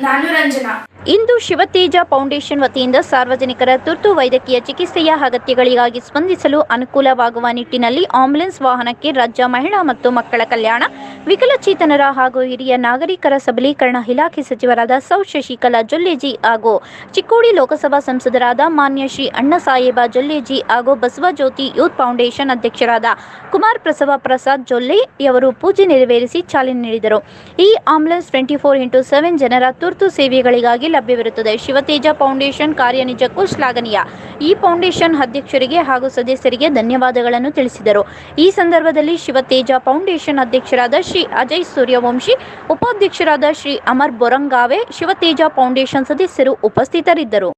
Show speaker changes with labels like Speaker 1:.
Speaker 1: ನಾನು ರಂಜನಾ ಶಿವತೇಜ ಫೌಂಡೇಶನ್ ವತಿಯಿಂದ ಸಾರ್ವಜನಿಕರ ತುರ್ತು ವೈದ್ಯಕೀಯ ಚಿಕಿತ್ಸೆಯ ಅಗತ್ಯಗಳಿಗಾಗಿ ಸ್ಪಂದಿಸಲು ಅನುಕೂಲವಾಗುವ ನಿಟ್ಟಿನಲ್ಲಿ ಆಂಬ್ಯುಲೆನ್ಸ್ ವಾಹನಕ್ಕೆ ರಾಜ್ಯ ಮಹಿಳಾ ಮತ್ತು ಮಕ್ಕಳ ಕಲ್ಯಾಣ, ವಿಕಲಚೇತನರ ಹಾಗೂ ಹಿರಿಯ ನಾಗರಿಕರ ಸಬಲೀಕರಣ ಇಲಾಖೆ ಸಚಿವರಾದ ಸೌ ಶಶಿಕಲಾ ಜೊಲ್ಲೆಜಿ ಹಾಗೂ ಚಿಕ್ಕೋಡಿ ಲೋಕಸಭಾ ಸಂಸದರಾದ ಮಾನ್ಯ ಶ್ರೀ ಅಣ್ಣಸಾಹೇಬ ಜೊಲ್ಲೆಜಿ ಹಾಗೂ ಬಸವಜ್ಯೋತಿ ಯೂತ್ ಫೌಂಡೇಶನ್ ಅಧ್ಯಕ್ಷರಾದ ಕುಮಾರ್ ಪ್ರಸವ ಪ್ರಸಾದ್ ಜೊಲ್ಲೆಯವರು ಪೂಜೆ ನೆರವೇರಿಸಿ ಚಾಲನೆ ನೀಡಿದರು. ಈ ambulance twenty four into seven ಜನರ ತುರ್ತು ಸೇವೆಗಳಿಗಾಗಿ ಲಭ್ಯವಿರುತ್ತದೆ. ಶಿವತೇಜ ಫೌಂಡೇಶನ್ ಕಾರ್ಯ ನಿಜಕ್ಕೂ ಶ್ಲಾಘನೀಯ. ಈ ಫೌಂಡೇಶನ್ ಅಧ್ಯಕ್ಷರಿಗೆ ಹಾಗೂ ಸದಸ್ಯರಿಗೆ ಧನ್ಯವಾದಗಳನ್ನು ತಿಳಿಸಿದರು. ಈ ಸಂದರ್ಭದಲ್ಲಿ ಶಿವತೇಜ ಫೌಂಡೇಶನ್ ಅಧ್ಯಕ್ಷರಾದ ಶ್ರೀ ಅಜಯ್ ಸೂರ್ಯವಂಶಿ, ಉಪಾಧ್ಯಕ್ಷರಾದ ಶ್ರೀ ಅಮರ್ ಬೊರಂಗಾವೆ, ಶಿವತೇಜ ಫೌಂಡೇಶನ್ ಸದಸ್ಯರು ಉಪಸ್ಥಿತರಿದ್ದರು.